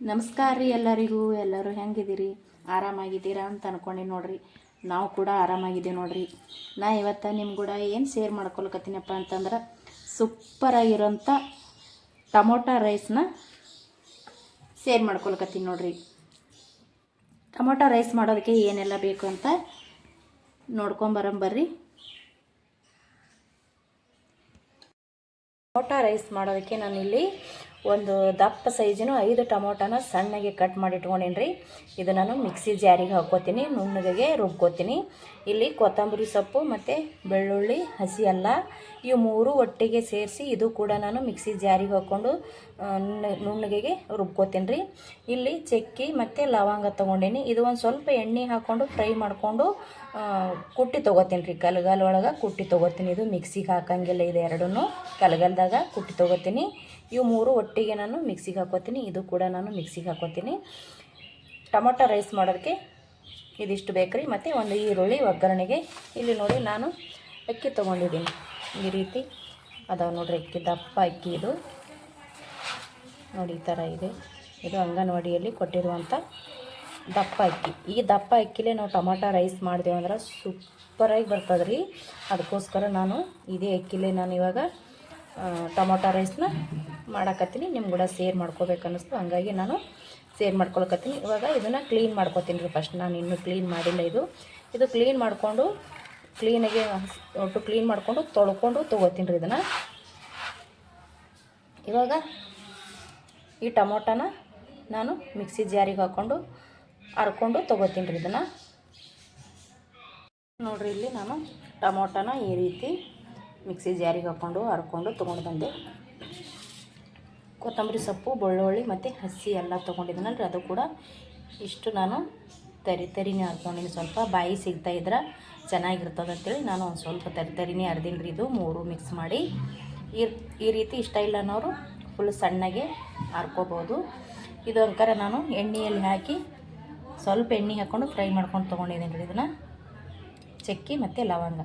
ನಮಸ್ಕಾರ ರೀ ಎಲ್ಲರಿಗೂ. ಎಲ್ಲರೂ ಹೆಂಗಿದ್ದೀರಿ? ಆರಾಮಾಗಿದ್ದೀರಾ ಅಂತ ಅನ್ಕೊಂಡಿ ನೋಡ್ರಿ. ನಾವು ಕೂಡ ಆರಾಮಾಗಿದ್ದೆ ನೋಡ್ರಿ. ನಾ ಇವತ್ತು ನಿಮ್ಮ ಕೂಡ ಏನು ಶೇರ್ ಮಾಡ್ಕೊಳಕತ್ತೀನಪ್ಪ ಅಂತಂದ್ರೆ ಸೂಪರಾಗಿರೋಂಥ ಟೊಮೊಟೊ ರೈಸ್ನ ಶೇರ್ ಮಾಡ್ಕೊಳಕತ್ತೀನಿ ನೋಡ್ರಿ. ಟೊಮೊಟೊ ರೈಸ್ ಮಾಡೋದಕ್ಕೆ ಏನೆಲ್ಲ ಬೇಕು ಅಂತ ನೋಡ್ಕೊಂಬರಂಬರ್ರಿ ಟೊಮೊಟೊ ರೈಸ್ ಮಾಡೋದಕ್ಕೆ ನಾನಿಲ್ಲಿ ಒಂದು ದಪ್ಪ ಸೈಜಿನ ಐದು ಟೊಮೊಟೊನ ಸಣ್ಣಗೆ ಕಟ್ ಮಾಡಿ ಇಟ್ಕೊಂಡೀನಿ ರೀ ಇದು ನಾನು ಮಿಕ್ಸಿ ಜಾರಿಗೆ ಹಾಕ್ಕೋತೀನಿ, ನುಣ್ಣಗೆ ರುಬ್ಕೋತೀನಿ. ಇಲ್ಲಿ ಕೊತ್ತಂಬರಿ ಸೊಪ್ಪು ಮತ್ತು ಬೆಳ್ಳುಳ್ಳಿ, ಹಸಿ ಅಲ್ಲ, ಇವು ಮೂರು ಒಟ್ಟಿಗೆ ಸೇರಿಸಿ ಇದು ಕೂಡ ನಾನು ಮಿಕ್ಸಿ ಜಾರಿಗೆ ಹಾಕ್ಕೊಂಡು ನುಣ್ಣಗೆ ರುಬ್ಕೋತೀನಿ ರೀ ಇಲ್ಲಿ ಚಕ್ಕಿ ಮತ್ತು ಲವಂಗ ತೊಗೊಂಡೀನಿ. ಇದು ಒಂದು ಸ್ವಲ್ಪ ಎಣ್ಣೆ ಹಾಕ್ಕೊಂಡು ಫ್ರೈ ಮಾಡಿಕೊಂಡು ಕುಟ್ಟಿ ತೊಗೋತೀನಿ ರೀ ಕಲ್ಗಲ್ ಒಳಗೆ ಕುಟ್ಟಿ ತೊಗೋತೀನಿ. ಇದು ಮಿಕ್ಸಿಗೆ ಹಾಕಂಗಿಲ್ಲ, ಇದು ಎರಡೂ ಕಲ್ಗಲ್ದಾಗ ಕುಟ್ಟಿ ತೊಗೋತೀನಿ. ಇವು ಮೂರು ಒಟ್ಟಿಗೆ ನಾನು ಮಿಕ್ಸಿಗೆ ಹಾಕೋತೀನಿ. ಇದು ಕೂಡ ನಾನು ಮಿಕ್ಸಿಗೆ ಹಾಕೋತೀನಿ. ಟೊಮೊಟೊ ರೈಸ್ ಮಾಡೋದಕ್ಕೆ ಇದಿಷ್ಟು ಬೇಕ್ರಿ. ಮತ್ತು ಒಂದು ಈರುಳ್ಳಿ ಒಗ್ಗರಣೆಗೆ. ಇಲ್ಲಿ ನೋಡಿ ನಾನು ಅಕ್ಕಿ ತೊಗೊಂಡಿದ್ದೀನಿ. ಈ ರೀತಿ ಅದಾವೆ ನೋಡಿರಿ ಅಕ್ಕಿ ದಪ್ಪ ಅಕ್ಕಿ ಇದು. ನೋಡಿ ಈ ಥರ ಇದೆ. ಇದು ಅಂಗನವಾಡಿಯಲ್ಲಿ ಕೊಟ್ಟಿರುವಂಥ ದಪ್ಪ ಅಕ್ಕಿ. ಈ ದಪ್ಪ ಅಕ್ಕಿಲೇ ನಾವು ಟೊಮಾಟೊ ರೈಸ್ ಮಾಡಿದೆವು ಅಂದ್ರೆ ಸೂಪರಾಗಿ ಬರ್ತದೆ ಅದಕ್ಕೋಸ್ಕರ ನಾನು ಇದೇ ಅಕ್ಕಿಲೇ ನಾನು ಇವಾಗ ಟೊಮೊಟೊ ರೈಸ್ನ ಮಾಡಾಕತ್ತೀನಿ. ನಿಮ್ಗೆ ಕೂಡ ಸೇರ್ ಮಾಡ್ಕೋಬೇಕು ಅನ್ನಿಸ್ತು ಹಂಗಾಗಿ ನಾನು ಸೇರ್ ಮಾಡ್ಕೊಳಕತ್ತೀನಿ. ಇವಾಗ ಇದನ್ನು ಕ್ಲೀನ್ ಮಾಡ್ಕೊತೀನಿ ರೀ ಫಸ್ಟ್ ನಾನು ಇನ್ನೂ ಕ್ಲೀನ್ ಮಾಡಿಲ್ಲ ಇದು. ಇದು ಕ್ಲೀನ್ ಮಾಡಿಕೊಂಡು ಕ್ಲೀನಾಗಿ ಒಟ್ಟು ಕ್ಲೀನ್ ಮಾಡಿಕೊಂಡು ತೊಳ್ಕೊಂಡು ತೊಗೋತೀನಿ ರೀ ಇದನ್ನು. ಇವಾಗ ಈ ಟೊಮೊಟೊನ ನಾನು ಮಿಕ್ಸಿ ಜಾರಿಗೆ ಹಾಕ್ಕೊಂಡು ಹರ್ಕೊಂಡು ತೊಗೋತೀನಿ ರೀ ಇದನ್ನು. ನೋಡಿರಿ ಇಲ್ಲಿ ನಾನು ಟೊಮೊಟೊನ ಈ ರೀತಿ ಮಿಕ್ಸಿ ಜಾರಿಗೆ ಹಾಕ್ಕೊಂಡು ಹರ್ಕೊಂಡು ತೊಗೊಂಡು ಬಂದೆ. ಕೊತ್ತಂಬರಿ ಸೊಪ್ಪು, ಬೆಳ್ಳುಳ್ಳಿ ಮತ್ತು ಹಸಿ ಎಲ್ಲ ತೊಗೊಂಡಿದ್ದೀನಲ್ರಿ ಅದು ಕೂಡ ಇಷ್ಟು ನಾನು ತರಿ ತರಿನೇ ಹರ್ಕೊಂಡಿನಿ ಸ್ವಲ್ಪ ಬಾಯಿ ಸಿಗ್ತಾ ಇದ್ರೆ ಚೆನ್ನಾಗಿರ್ತದೆ ಅಂತೇಳಿ ನಾನು ಒಂದು ಸ್ವಲ್ಪ ತರಿ ತರಿನೇ ಹರಿದೀನಿ ರೀ ಇದು ಮೂರು ಮಿಕ್ಸ್ ಮಾಡಿ. ಈ ಈ ರೀತಿ ಇಷ್ಟ ಇಲ್ಲ ಅನ್ನೋರು ಫುಲ್ ಸಣ್ಣಗೆ ಹರ್ಕೋಬೋದು ಇದು ಅಂಕರ ನಾನು ಎಣ್ಣೆಯಲ್ಲಿ ಹಾಕಿ ಸ್ವಲ್ಪ ಎಣ್ಣೆ ಹಾಕ್ಕೊಂಡು ಫ್ರೈ ಮಾಡ್ಕೊಂಡು ತೊಗೊಂಡಿದ್ದೀನಿ ರೀ ಇದನ್ನು. ಚಕ್ಕಿ ಮತ್ತು ಲವಂಗ.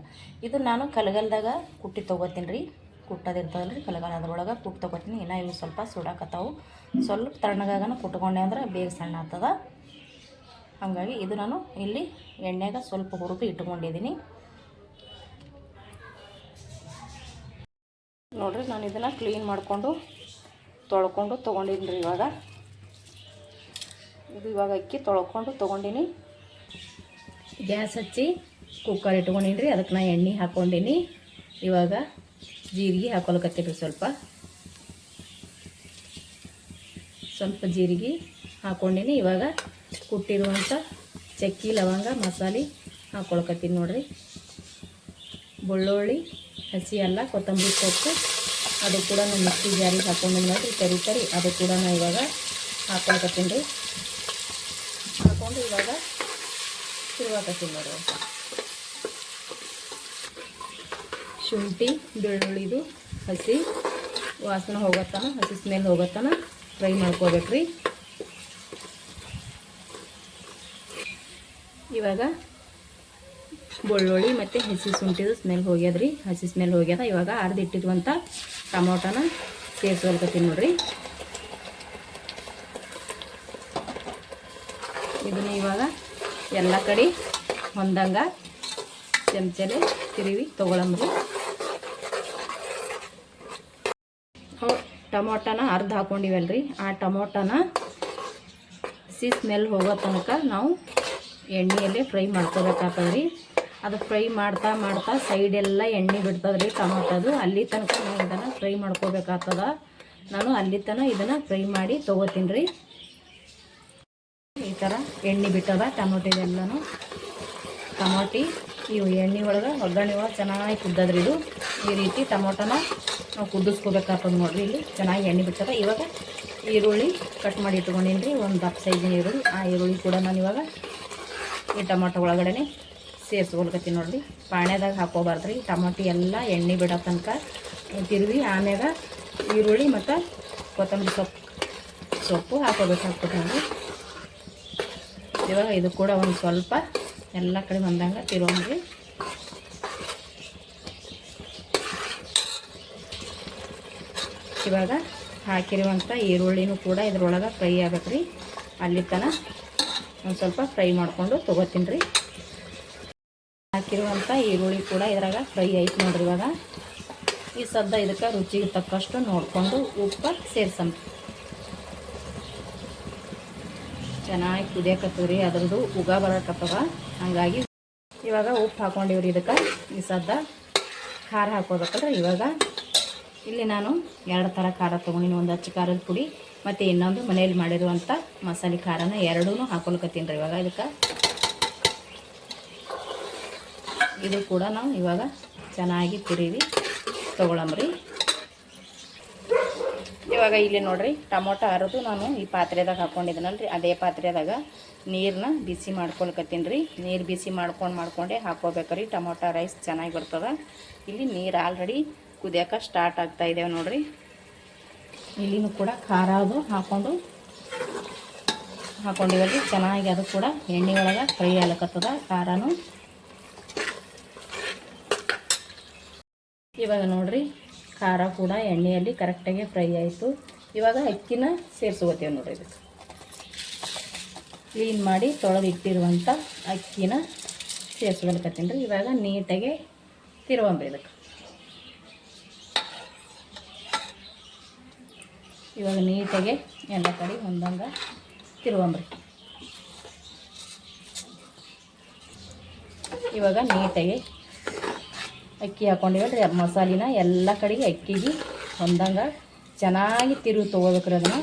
ಇದು ನಾನು ಕಲಗಲ್ದಾಗ ಕುಟ್ಟಿ ತೊಗೋತೀನಿ ರೀ ಕುಟ್ಟೋದಿರ್ತದಲ್ಲ ರೀ ಕಲಗಲ್ ಅದ್ರೊಳಗೆ ಕುಟ್ಟು ತೊಗೋತೀನಿ. ಇನ್ನು ಇವು ಸ್ವಲ್ಪ ಸುಡಾಕತ್ತಾವು. ಸ್ವಲ್ಪ ತಣ್ಣಗಾಗನ ಕುಟ್ಕೊಂಡೆ ಅಂದ್ರೆ ಬೇಗ ಸಣ್ಣ ಆಗ್ತದ. ಹಾಗಾಗಿ ಇದು ನಾನು ಇಲ್ಲಿ ಎಣ್ಣೆಗೆ ಸ್ವಲ್ಪ ಹುರುಪಿ ಇಟ್ಕೊಂಡಿದ್ದೀನಿ ನೋಡಿರಿ ನಾನು ಇದನ್ನು ಕ್ಲೀನ್ ಮಾಡಿಕೊಂಡು ತೊಳ್ಕೊಂಡು ತೊಗೊಂಡಿದ್ದೀನಿ ರೀ ಇವಾಗ. ಇದು ಇವಾಗ ಅಕ್ಕಿ ತೊಳ್ಕೊಂಡು ತೊಗೊಂಡಿನಿ. ಗ್ಯಾಸ್ ಹಚ್ಚಿ ಕುಕ್ಕರ್ ಇಟ್ಕೊಂಡೀನಿ ಅದಕ್ಕೆ ನಾ ಎಣ್ಣೆ ಹಾಕ್ಕೊಂಡೀನಿ ಇವಾಗ ಜೀರಿಗೆ ಹಾಕೊಳಕತ್ತೀವಿ ಸ್ವಲ್ಪ. ಸ್ವಲ್ಪ ಜೀರಿಗೆ ಹಾಕ್ಕೊಂಡೀನಿ ಇವಾಗ ಕುಟ್ಟಿರುವಂಥ ಚಕ್ಕಿ, ಲವಂಗ, ಮಸಾಲೆ ಹಾಕ್ಕೊಳಕತ್ತೀನಿ ನೋಡಿರಿ. ಬೆಳ್ಳುಳ್ಳಿ, ಹಸಿ ಅಲ್ಲ, ಕೊತ್ತಂಬರಿ ಸೊಪ್ಪು, ಅದು ಕೂಡ ನಾನು ಮಿಕ್ಸಿ ಜಾರಿಗೆ ಹಾಕ್ಕೊಂಡು ನೋಡಿರಿ. ತರಿ ತರಿ ಅದು ಕೂಡ ನಾ ಇವಾಗ ಹಾಕ್ಕೊಳಕತ್ತೀನಿ ರೀ. ಹಾಕ್ಕೊಂಡು ಇವಾಗ ಶುರುವಾಗತ್ತೀನಿ ನೋಡ್ರಿ. ಶುಂಠಿ ಬೆಳ್ಳುಳ್ಳಿದು ಹಸಿ. ವಾಸನೆ ಹೋಗತ್ತಾನ, ಹಸಿ ಸ್ಮೆಲ್ ಹೋಗತ್ತಾನ. ಫ್ರೈ ಮಾಡ್ಕೋಬೇಕ್ರಿ. ಇವಾಗ ಬೆಳ್ಳುಳ್ಳಿ ಮತ್ತು ಹಸಿ ಶುಂಠಿದು ಸ್ಮೆಲ್ ಹೋಗ್ಯದ್ರಿ. ಹಸಿ ಸ್ಮೆಲ್ ಹೋಗ್ಯದ. ಇವಾಗ ಅರ್ದಿಟ್ಟಿರುವಂಥ ಟೊಮೊಟೊನ ಸೇರಿಸ್ಕೊಳ್ಕತ್ತೀನಿ ನೋಡ್ರಿ. ಇದನ್ನ ಇವಾಗ ಎಲ್ಲ ಕಡೆ ಹೊಂದಂಗ ಚಮಚಲೆ ತಿರುವಿ ತೊಗೊಳಂಬ್ರಿ ನಾವು ಟೊಮೊಟೊನ ಅರ್ಧ ಹಾಕೊಂಡಿವಲ್ರಿ. ಆ ಟೊಮೊಟೊನ ಸಿ ಸ್ಮೆಲ್ ಹೋಗೋ ತನಕ ನಾವು ಎಣ್ಣೆಯಲ್ಲೇ ಫ್ರೈ ಮಾಡ್ಕೋಬೇಕಾಗ್ತದ್ರಿ. ಅದು ಫ್ರೈ ಮಾಡ್ತಾ ಮಾಡ್ತಾ ಸೈಡೆಲ್ಲ ಎಣ್ಣೆ ಬಿಡ್ತದ್ರಿ ಟೊಮೊಟೊದು. ಅಲ್ಲಿ ತನಕ ನಾವು ಇದನ್ನು ಫ್ರೈ ಮಾಡ್ಕೋಬೇಕಾಗ್ತದ. ನಾನು ಅಲ್ಲಿ ತನಕ ಇದನ್ನು ಫ್ರೈ ಮಾಡಿ ತೊಗೋತೀನಿ ರೀ ಈ ಥರ ಎಣ್ಣೆ ಬಿಟ್ಟದ ಟೊಮೊಟೊದೆಲ್ಲನೂ. ಟೊಮೊಟಿ ಇವು ಎಣ್ಣೆ ಒಳಗೆ ಒಗ್ಗರಣೆ ಒಳಗೆ ಚೆನ್ನಾಗಿ ಕುದ್ದದ್ರಿ ಇದು. ಈ ರೀತಿ ಟೊಮೊಟೊನ ನಾವು ಕುದಿಸ್ಕೋಬೇಕಾಗ್ತದೆ ನೋಡ್ರಿ ಇಲ್ಲಿ. ಚೆನ್ನಾಗಿ ಎಣ್ಣೆ ಬಿಟ್ಟದ ಇವಾಗ ಈರುಳ್ಳಿ ಕಟ್ ಮಾಡಿ ಇಟ್ಕೊಂಡೀನಿ ರೀ ಒಂದು ಹತ್ತು ಸೈಜಿನ ಈರುಳ್ಳಿ. ಆ ಈರುಳ್ಳಿ ಕೂಡ ನಾನು ಇವಾಗ ಈ ಟೊಮೊಟೊ ಒಳಗಡೆ ಸೇರಿಸ್ಕೊಳ್ಕತ್ತೀನಿ ನೋಡಿರಿ. ಪಾಣ್ಯದಾಗ ಹಾಕೋಬಾರ್ದು ರೀ ಟೊಮಾಟಿ ಎಲ್ಲ ಎಣ್ಣೆ ಬಿಡೋ ತನಕ ತಿರುವಿ ಆಮ್ಯಾಗ ಈರುಳ್ಳಿ ಮತ್ತು ಕೊತ್ತಂಬರಿ ಸೊಪ್ಪು ಸೊಪ್ಪು ಹಾಕೋಬೇಕಾಗ್ತದೆ ನೋಡಿ ಇವಾಗ ಇದು ಕೂಡ ಒಂದು ಸ್ವಲ್ಪ ಎಲ್ಲ ಕಡೆ ಬಂದಂಗೆ ತಿರುವಂಗ್ರಿ ಇವಾಗ ಹಾಕಿರುವಂಥ ಈರುಳ್ಳಿನೂ ಕೂಡ ಇದ್ರೊಳಗೆ ಫ್ರೈ ಆಗಬೇಕು ರೀ. ಅಲ್ಲಿ ತನಕ ಒಂದು ಸ್ವಲ್ಪ ಫ್ರೈ ಮಾಡಿಕೊಂಡು ತೊಗೋತೀನಿ ರೀ. ಹಾಕಿರುವಂಥ ಈರುಳ್ಳಿ ಕೂಡ ಇದ್ರಾಗ ಫ್ರೈ ಆಯ್ತು ನೋಡ್ರಿ ಇವಾಗ. ಈ ಸದ್ದ ಇದಕ್ಕೆ ರುಚಿಗೆ ತಕ್ಕಷ್ಟು ನೋಡಿಕೊಂಡು ಉಪ್ಪು ಸೇರ್ಸಂತ ಚೆನ್ನಾಗಿ ಕುದಿಯಕತ್ತವ ರೀ, ಅದ್ರದ್ದು ಉಗ ಬರಕತ್ತವ ಹಾಗಾಗಿ ಇವಾಗ ಉಪ್ಪು ಹಾಕೊಂಡಿವ್ರಿ ಇದಕ್ಕೆ. ಈ ಸದ್ದ ಖಾರ ಹಾಕೋಬೇಕಲ್ರಿ ಇವಾಗ. ಇಲ್ಲಿ ನಾನು ಎರಡು ಥರ ಖಾರ ತೊಗೊಂಡಿನಿ ಒಂದು ಹಚ್ಚ ಖಾರದ ಪುಡಿ, ಮತ್ತು ಇನ್ನೊಂದು ಮನೆಯಲ್ಲಿ ಮಾಡಿರುವಂಥ ಮಸಾಲೆ ಖಾರನ ಎರಡೂ ಹಾಕೊಳ್ಕತ್ತೀನಿ ರೀ ಇವಾಗ. ಇದಕ್ಕೆ ಇದು ಕೂಡ ನಾವು ಇವಾಗ ಚೆನ್ನಾಗಿ ತಿರುವಿ ತೊಗೊಳಮ್ರಿ ಇವಾಗ ಇಲ್ಲಿ ನೋಡ್ರಿ, ಟೊಮೊಟೊ ಅರದು ನಾನು ಈ ಪಾತ್ರೆದಾಗ ಹಾಕೊಂಡಿದ್ದೀನಲ್ರಿ ಅದೇ ಪಾತ್ರೆದಾಗ ನೀರನ್ನ ಬಿಸಿ ಮಾಡ್ಕೊಳ್ಕತ್ತೀನಿ ರೀ. ನೀರು ಬಿಸಿ ಮಾಡ್ಕೊಂಡು ಮಾಡ್ಕೊಂಡೆ ಹಾಕೋಬೇಕ್ರಿ ಟೊಮೊಟೊ ರೈಸ್ ಚೆನ್ನಾಗಿ ಬರ್ತದೆ. ಇಲ್ಲಿ ನೀರು ಆಲ್ರೆಡಿ ಕುದಿಯೋಕೆ ಸ್ಟಾರ್ಟ್ ಆಗ್ತಾ ಇದ್ದೇವೆ ನೋಡ್ರಿ. ಇಲ್ಲಿನೂ ಕೂಡ ಖಾರ ಅದು ಹಾಕ್ಕೊಂಡು ಹಾಕ್ಕೊಂಡಿವಲ್ಲಿ ಚೆನ್ನಾಗಿ ಅದು ಕೂಡ ಎಣ್ಣೆ ಒಳಗೆ ಫ್ರೈ ಆಗ್ಲಕತ್ತದ ಖಾರನು. ಇವಾಗ ನೋಡ್ರಿ, ಖಾರ ಕೂಡ ಎಣ್ಣೆಯಲ್ಲಿ ಕರೆಕ್ಟಾಗಿ ಫ್ರೈ ಆಯಿತು. ಇವಾಗ ಅಕ್ಕಿನ ಸೇರಿಸ್ಕೋತೀವಿ ನೋಡ್ರಿ ಇದಕ್ಕೆ. ಕ್ಲೀನ್ ಮಾಡಿ ತೊಳೆದು ಇಟ್ಟಿರುವಂಥ ಅಕ್ಕಿನ ಸೇರಿಸ್ಕೊಳ್ಕತ್ತೀನಿ ರೀ ಇವಾಗ ನೀಟಾಗಿ ತಿರುವಂಬ್ರಿ ಇದಕ್ಕೆ. ಇವಾಗ ನೀಟಾಗಿ ಎಲ್ಲ ಕಡೆ ಹೊಂದಂಗೆ ತಿರುವಂಬ್ರಿ ಇವಾಗ ನೀಟಾಗಿ ಅಕ್ಕಿ ಹಾಕೊಂಡಿವಲ್ರಿ ಮಸಾಲಿನ ಎಲ್ಲ ಕಡೆಗೆ ಅಕ್ಕಿಗೆ ಹೊಂದಂಗೆ ಚೆನ್ನಾಗಿ ತಿರುವಿ ತೊಗೋಬೇಕ್ರಿ ಅದನ್ನು.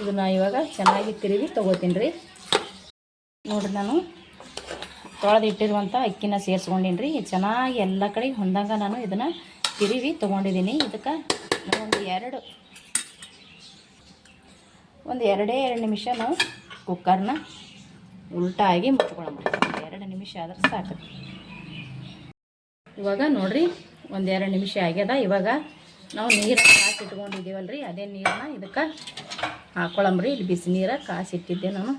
ಇದನ್ನು ಇವಾಗ ಚೆನ್ನಾಗಿ ತಿರುವಿ ತೊಗೋತೀನಿ ರೀ ನೋಡಿರಿ ನಾನು ತೊಳೆದಿಟ್ಟಿರುವಂಥ ಅಕ್ಕಿನ ಸೇರಿಸ್ಕೊಂಡಿನಿ ರೀ ಚೆನ್ನಾಗಿ ಎಲ್ಲ ಕಡೆ ಹೊಂದಂಗೆ ನಾನು ಇದನ್ನು ತಿರುವಿ ತೊಗೊಂಡಿದ್ದೀನಿ. ಇದಕ್ಕೆ ಒಂದು ಎರಡು ಒಂದು ಎರಡೇ ಎರಡು ನಿಮಿಷ ನಾವು ಕುಕ್ಕರ್ನ ಉಲ್ಟಾಗಿ ಮುಚ್ಕೊಳ್ಳೋಣ. ಎರಡು ನಿಮಿಷ ಆದ್ರೆ ಸಾಕು. ಇವಾಗ ನೋಡಿರಿ, ಒಂದು ಎರಡು ನಿಮಿಷ ಆಗ್ಯದ. ಇವಾಗ ನಾವು ನೀರು ಕಾಸು ಇಟ್ಕೊಂಡಿದ್ದೀವಲ್ಲ ರೀ ಅದೇ ನೀರನ್ನ ಇದಕ್ಕೆ ಹಾಕ್ಕೊಳಮ್ರಿ ಇಲ್ಲಿ ಬಿಸಿ ನೀರ ಕಾಸಿಟ್ಟಿದ್ದೆ ನಾನು.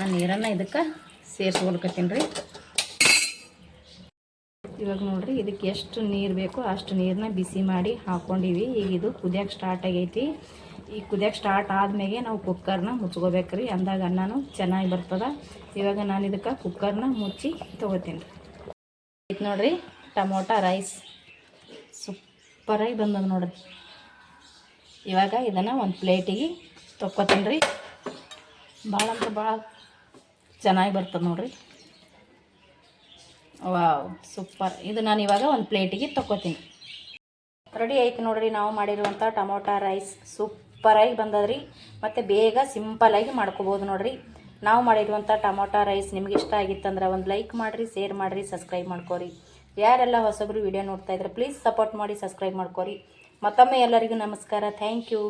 ಆ ನೀರನ್ನು ಇದಕ್ಕೆ ಸೇರಿಸ್ಕೊಳ್ಕತ್ತೀನಿ ರೀ. ಇವಾಗ ನೋಡ್ರಿ ಇದಕ್ಕೆ ಎಷ್ಟು ನೀರು ಬೇಕೋ ಅಷ್ಟು ನೀರನ್ನ ಬಿಸಿ ಮಾಡಿ ಹಾಕ್ಕೊಂಡಿವಿ ಈಗ ಇದು ಕುದಿಯೋಕೆ ಸ್ಟಾರ್ಟ್ ಆಗೈತಿ. ಈ ಕುದಿಯೋಕೆ ಸ್ಟಾರ್ಟ್ ಆದ್ಮೇಲೆ ನಾವು ಕುಕ್ಕರ್ನ ಮುಚ್ಕೋಬೇಕ್ರಿ. ಅಂದಾಗ ಅನ್ನನು ಚೆನ್ನಾಗಿ ಬರ್ತದೆ. ಇವಾಗ ನಾನು ಇದಕ್ಕೆ ಕುಕ್ಕರ್ನ ಮುಚ್ಚಿ ತೊಗೋತೀನಿ. ಇದು ನೋಡಿರಿ ಟೊಮೊಟೊ ರೈಸ್. ಸೂಪರಾಗಿ ಬಂದದ ನೋಡ್ರಿ. ಇವಾಗ ಇದನ್ನು ಒಂದು ಪ್ಲೇಟಿಗೆ ತೊಕ್ಕೋತೀನಿ ರೀ ಭಾಳ ಅಂದ್ರೆ ಭಾಳ ಚೆನ್ನಾಗಿ ಬರ್ತದೆ ನೋಡ್ರಿ. Wow, super. ಇದು ನಾನು ಇವಾಗ ಒಂದು ಪ್ಲೇಟಿಗೆ ತೊಗೋತೀನಿ ರೆಡಿ ಆಯ್ತು ನೋಡ್ರಿ, ನಾವು ಮಾಡಿರುವಂಥ ಟೊಮೊಟೊ ರೈಸ್. ಸೂಪರಾಗಿ ಬಂದದ್ರಿ. ಮತ್ತು ಬೇಗ ಸಿಂಪಲಾಗಿ ಮಾಡ್ಕೋಬೋದು ನೋಡ್ರಿ. ನಾವು ಮಾಡಿರುವಂಥ ಟೊಮೊಟೊ ರೈಸ್ ನಿಮ್ಗೆ ಇಷ್ಟ ಆಗಿತ್ತಂದ್ರೆ ಒಂದು ಲೈಕ್ ಮಾಡಿರಿ, ಶೇರ್ ಮಾಡಿರಿ, ಸಬ್ಸ್ಕ್ರೈಬ್ ಮಾಡ್ಕೊರಿ. ಯಾರೆಲ್ಲ ಹೊಸಬ್ರು ವಿಡಿಯೋ ನೋಡ್ತಾ ಇದ್ರೆ ಪ್ಲೀಸ್ ಸಪೋರ್ಟ್ ಮಾಡಿ, ಸಬ್ಸ್ಕ್ರೈಬ್ ಮಾಡ್ಕೊರಿ. ಮತ್ತೊಮ್ಮೆ ಎಲ್ಲರಿಗೂ ನಮಸ್ಕಾರ. Thank you